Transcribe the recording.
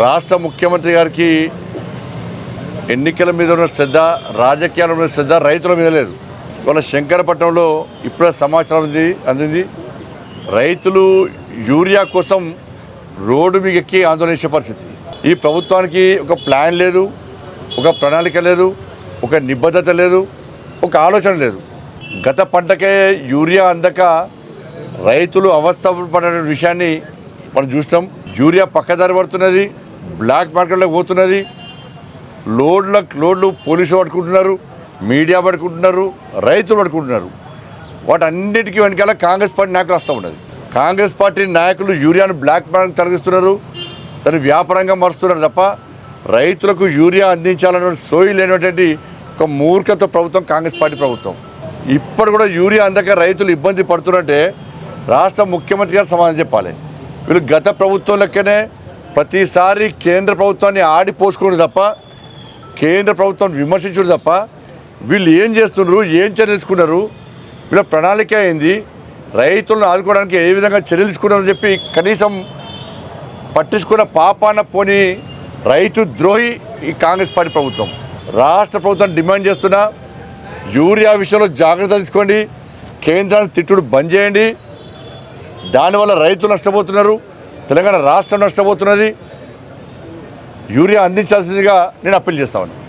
రాష్ట్ర ముఖ్యమంత్రి గారికి ఎన్నికల మీద ఉన్న శ్రద్ధ రాజకీయాల మీద శ్రద్ధ రైతుల మీద లేదు. ఇవాళ శంకరపట్నంలో ఇప్పుడే సమాచారం అందింది. రైతులు యూరియా కోసం రోడ్డు మీద ఎక్కి ఆందోళన చేసే పరిస్థితి. ఈ ప్రభుత్వానికి ఒక ప్లాన్ లేదు ఒక ప్రణాళిక లేదు ఒక నిబద్ధత లేదు ఒక ఆలోచన లేదు. గత పంటకే యూరియా అందక రైతులు అవస్థ పడిన విషయాన్ని మనం చూస్తాం యూరియా పక్కదారి పడుతున్నది. బ్లాక్ మార్కెట్లోకి పోతున్నది. లోడ్ల లోడ్లు పోలీసులు పట్టుకుంటున్నారు మీడియా పట్టుకుంటున్నారు రైతులు పట్టుకుంటున్నారు. వాటన్నిటికీ వెనకాల కాంగ్రెస్ పార్టీ నాయకులు వస్తూ ఉన్నది. కాంగ్రెస్ పార్టీ నాయకులు యూరియాను బ్లాక్ మార్కెట్ తొలగిస్తున్నారు దాన్ని వ్యాపారంగా మారుస్తున్నారు తప్ప రైతులకు యూరియా అందించాలన్న సోయి లేనటువంటి ఒక మూర్ఖత ప్రభుత్వం కాంగ్రెస్ పార్టీ ప్రభుత్వం. ఇప్పుడు కూడా యూరియా అందక రైతులు ఇబ్బంది పడుతున్నారంటే రాష్ట్ర ముఖ్యమంత్రి గారు సమాధానం చెప్పాలి. వీళ్ళు గత ప్రభుత్వం లెక్కనే ప్రతిసారి కేంద్ర ప్రభుత్వాన్ని ఆడిపోసుకుని తప్ప కేంద్ర ప్రభుత్వం విమర్శించుడు తప్ప వీళ్ళు ఏం చేస్తున్నారు ఏం చర్యలు తీసుకున్నారు వీళ్ళ ప్రణాళిక అయింది రైతులను ఆదుకోవడానికి ఏ విధంగా చర్యలు తీసుకున్నారని చెప్పి కనీసం పట్టించుకున్న పాపాన పోని రైతు ద్రోహి ఈ కాంగ్రెస్ పార్టీ ప్రభుత్వం. రాష్ట్ర ప్రభుత్వం డిమాండ్ చేస్తున్న యూరియా విషయంలో జాగ్రత్త తీసుకోండి కేంద్రాన్ని తిట్టుడు బంద్ చేయండి దానివల్ల రైతులు నష్టపోతున్నారు తెలంగాణ రాష్ట్రం నష్టపోతున్నది. యూరియా అందించాల్సిందిగా నేను అప్పీల్ చేస్తాను